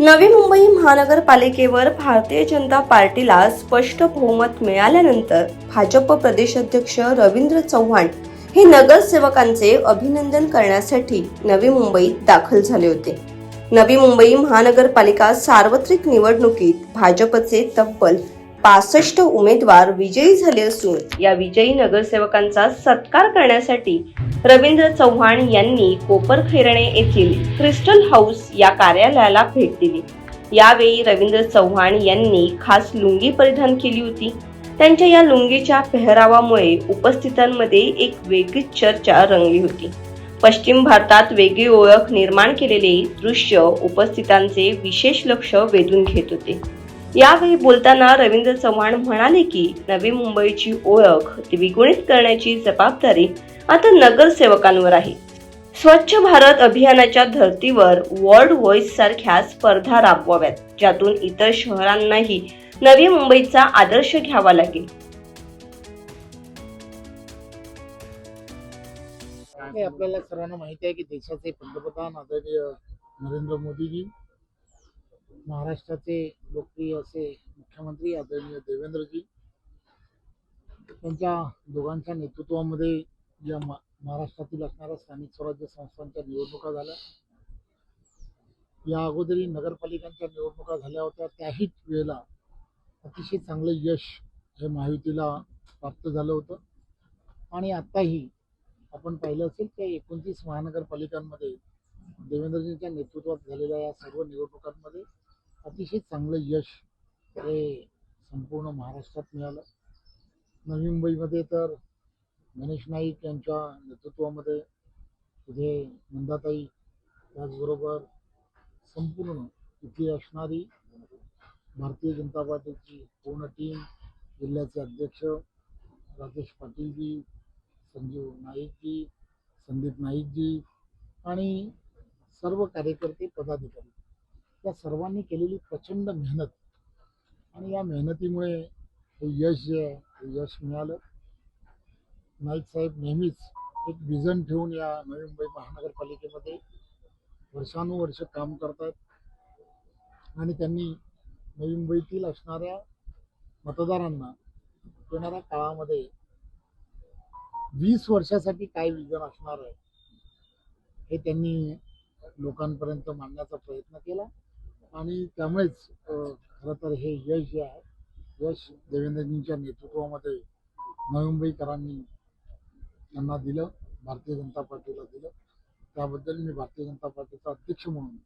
नवी मुंबई महानगरपालिकेवर भारतीय जनता पार्टीला स्पष्ट बहुमत मिळाल्यानंतर भाजप प्रदेशाध्यक्ष रवींद्र चव्हाण हे नगरसेवकांचे अभिनंदन करण्यासाठी नवी मुंबईत दाखल झाले होते. नवी मुंबई महानगरपालिका सार्वत्रिक निवडणुकीत भाजपचे तब्बल पासष्ट उमेदवार विजयी झाले असून या विजयी नगरसेवकांचा सत्कार करण्यासाठी रवींद्र चव्हाण यांनी कोपरखैरणे येथील क्रिस्टल हाऊस या कार्यालयाला भेट दिली. यावेळी रवींद्र चव्हाण यांनी खास लुंगी परिधान केली होती. त्यांच्या या लुंगीच्या पेहरावामुळे उपस्थितांमध्ये एक वेगळीच चर्चा रंगली होती. पश्चिम भारतात वेगळी ओळख निर्माण केलेले दृश्य उपस्थितांचे विशेष लक्ष वेधून घेत होते. यावेळी बोलताना रवींद्र चव्हाण म्हणाले की नवी मुंबईची ओळख द्विगुणित करण्याची जबाबदारी आता नगरसेवकांवर आहे. स्वच्छ भारत अभियानाच्या धर्तीवर वर्ल्ड व्हॉइस सारख्या स्पर्धा राबवाव्यात ज्यातून इतर शहरांनाही नवी मुंबईचा आदर्श घ्यावा लागेल. आपल्याला सर्वांना माहिती आहे की देशाचे पंतप्रधान आदरणीय नरेंद्र मोदीजी महाराष्ट्राचे लोकप्रिय असे मुख्यमंत्री आदरणीय देवेंद्रजी त्यांच्या दोघांच्या नेतृत्वामध्ये या महाराष्ट्रातील असणाऱ्या स्थानिक स्वराज्य संस्थांच्या निवडणुका झाल्या. या अगोदरी नगरपालिकांच्या निवडणुका झाल्या होत्या. त्याही वेळेला अतिशय चांगलं यश हे महायुतीला प्राप्त झालं होतं. आणि आत्ताही आपण पाहिलं असेल की एकोणतीस महानगरपालिकांमध्ये देवेंद्रजींच्या नेतृत्वात झालेल्या या सर्व निवडणुकांमध्ये अतिशय चांगलं यश हे संपूर्ण महाराष्ट्रात मिळालं. नवी मुंबईमध्ये तर गणेश नाईक यांच्या नेतृत्वामध्ये तिथे नंदाताई त्याचबरोबर संपूर्ण तिथे असणारी भारतीय जनता पार्टीची पूर्ण टीम जिल्ह्याचे अध्यक्ष राजेश पाटीलजी संजीव नाईकजी संदीप नाईकजी आणि सर्व कार्यकर्ते पदाधिकारी. त्या सर्वांनी केलेली प्रचंड मेहनत. आणि या मेहनतीमुळे हे यश जे आहे हे यश मिळालं. नाईक साहेब नेहमीच एक विजन ठेवून या नवी मुंबई महानगरपालिकेमध्ये वर्षानुवर्ष काम करतात. आणि त्यांनी नवी मुंबईतील असणाऱ्या मतदारांना येणाऱ्या काळामध्ये वीस वर्षासाठी काय विजन असणार आहे हे त्यांनी लोकांपर्यंत मांडण्याचा प्रयत्न केला. आणि त्यामुळेच खरं तर हे यश जे आहे यश देवेंद्रजींच्या नेतृत्वामध्ये नवी मुंबईकरांनी त्यांना दिलं भारतीय जनता पार्टीला दिलं. त्याबद्दल मी भारतीय जनता पार्टीचा अध्यक्ष म्हणून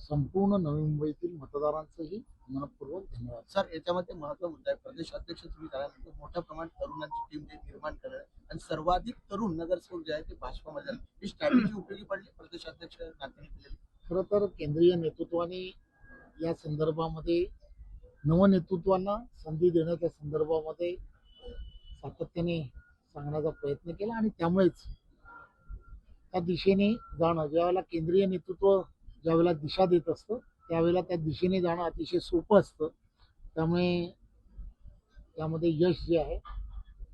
संपूर्ण नवी मुंबईतील मतदारांचंही मनपूर्वक धन्यवाद. सर याच्यामध्ये महत्त्व मुद्दा आहे. प्रदेश अध्यक्ष तुम्ही झाल्यानंतर मोठ्या प्रमाणात तरुणांची टीम जे निर्माण करणार आणि सर्वाधिक तरुण नगरसेवक जे आहे ते भाजपामध्ये ही स्ट्रॅटेजी उपयोगी पडली? प्रदेश अध्यक्ष नात्याने केलेली? खरं तर केंद्रीय नेतृत्वाने या संदर्भामध्ये नवनेतृत्वांना संधी देण्याच्या संदर्भामध्ये सातत्याने सांगण्याचा प्रयत्न केला आणि त्यामुळेच त्या दिशेने जाणं ज्यावेळेला केंद्रीय नेतृत्व ज्यावेळेला दिशा देत असतं त्यावेळेला त्या दिशेने जाणं अतिशय सोपं असतं. त्यामुळे त्यामध्ये यश जे आहे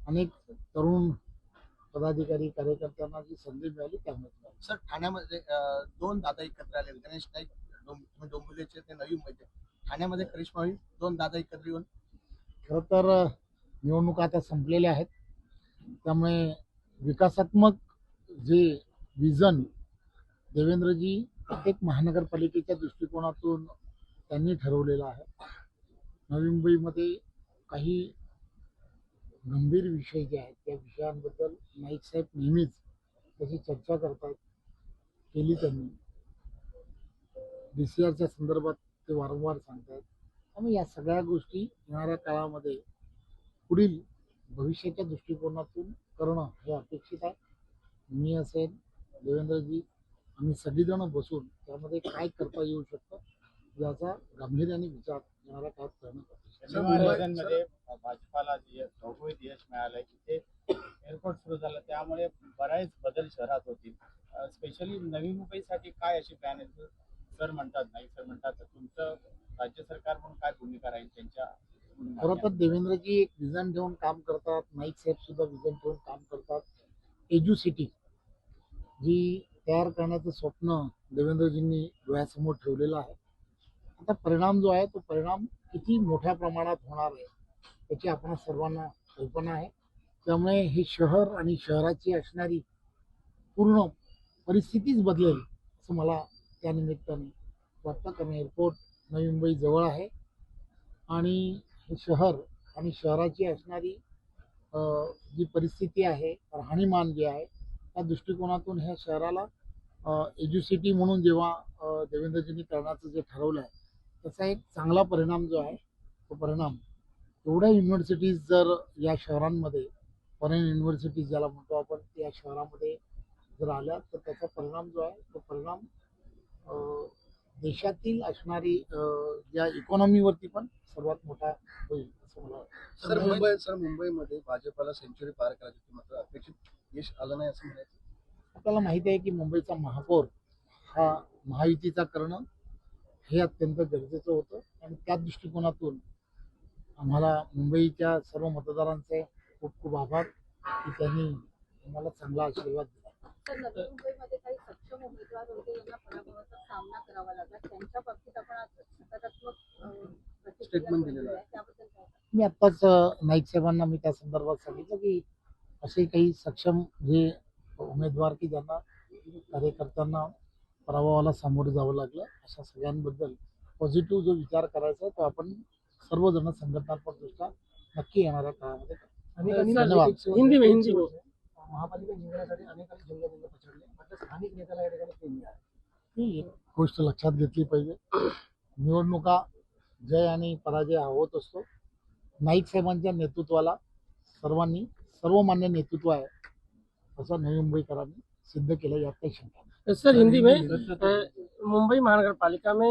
अनेक तरुण पदाधिकारी कार्यकर्त्यांना जी संधी मिळाली त्यामुळे मिळाली. सर ठाण्यामध्ये अं, दोन दादा एकत्र आले. गणेश नाईक तुम्ही डोंबिवलीचे ते नवी मुंबईचे ठाण्यामध्ये करिश्मा होईल दोन दादा एकत्र येऊन. खरं तर निवडणुका आता संपलेल्या आहेत. त्यामुळे विकासात्मक जे विजन देवेंद्रजी प्रत्येक महानगरपालिकेच्या दृष्टिकोनातून त्यांनी ठरवलेलं आहे. नवी मुंबईमध्ये काही गंभीर विषय जे आहेत त्या विषयांबद्दल नाईक साहेब नेहमीच त्याची चर्चा करतात केली त्यांनी. डी सी आरच्या संदर्भात ते वारंवार सांगतात त्यामुळे या सगळ्या गोष्टी येणाऱ्या काळामध्ये पुढील भविष्याच्या दृष्टिकोनातून करणं हे अपेक्षित आहे. मी असेल देवेंद्रजी आम्ही सगळीजण बसून त्यामध्ये काय करता येऊ शकतं याचा गांभीर्याने विचार येणाऱ्या काळात करणं जे घवघवीत यश मिळालंय तिथे एअरपोर्ट सुरू झालं. त्यामुळे बरेच बदल शहरात होतील. स्पेशली नवी मुंबईसाठी काय अशी प्लॅन आहे? सर म्हणतात नाही सर म्हणतात तर तुमचं राज्य सरकार म्हणून काय भूमिका राहील त्यांच्या खरं तर देवेंद्रजी एक विजन ठेवून काम करतात. नाईक साहेब सुद्धा विजन ठेवून काम करतात. एज्यू सिटी जी तयार करण्याचं स्वप्न देवेंद्रजींनी डोळ्यासमोर ठेवलेलं आहे. आता परिणाम जो आहे तो परिणाम किती मोठ्या प्रमाणात होणार आहे? याची आपण सर्वांना कल्पना आहे. त्यामुळे हे शहर आणि शहराची असणारी पूर्ण परिस्थितीच बदलेल असं मला त्यानिमित्ताने वाटतं. कारण एअरपोर्ट नवी मुंबई जवळ आहे. आणि हे शहर आणि शहराची असणारी जी परिस्थिती आहे राहणीमान जे आहे त्या दृष्टिकोनातून ह्या शहराला एज्युसिटी म्हणून जेव्हा देवेंद्रजींनी करण्याचं जे ठरवलं आहे त्याचा एक चांगला परिणाम जो आहे तो परिणाम एवढ्या युनिव्हर्सिटीज जर या शहरांमध्ये फॉरेन युनिव्हर्सिटीज ज्याला म्हणतो आपण त्या शहरामध्ये जर आल्या तर त्याचा परिणाम जो आहे तो परिणाम देशातील असणारी ज्या इकॉनॉमीवरती पण सर्वात मोठा होईल असं मला सर मुंबई सर मुंबईमध्ये भाजपला सेंचुरी पार करायची मात्र अपेक्षित यश आलं नाही असं म्हणायचं. आपल्याला माहिती आहे की मुंबईचा महापौर हा महायुतीचा करणं हे अत्यंत गरजेचं होतं. आणि त्या दृष्टिकोनातून आम्हाला मुंबईच्या सर्व मतदारांचे खूप खूप आभार. की त्यांनी आम्हाला चांगला आशीर्वाद दिला. तर नवी मुंबईमध्ये काही सक्षम उमेदवार होते यांना पराभवाचा सामना करावा लागला. त्यांच्या बाबतीत आपण आज सकारात्मक अं, प्रतिक्रिया Statement दिलेलं आहे. त्याबद्दल काय? मी आत्ताच नाईक साहेबांना मी त्या संदर्भात सांगितलं की असे काही सक्षम जे उमेदवार की ज्यांना कार्यकर्त्यांना पराभवाला सामोरं जावं लागलं अशा सगळ्यांबद्दल पॉझिटिव्ह जो विचार करायचा तो आपण सर्वजण संघटनात्मक दृष्ट्या नक्की येणाऱ्या काळामध्ये धन्यवाद. हिंदी में हिंदी में. महापालिका जिंकण्यासाठी अनेकांनी जंगल पछाडले मात्र स्थानिक नेत्याला या ठिकाणी ते मिळाले. ही गोष्ट लक्षात घेतली पाहिजे. निवडणुका जय आणि पराजय हा होत असतो. नाईक साहेबांच्या नेतृत्वाला सर्वांनी सर्वमान्य नेतृत्व आहे असं नवी मुंबईकरांनी सिद्ध केलं यात काही शंका. सर हिंदी में मुंबई महानगर पालिका में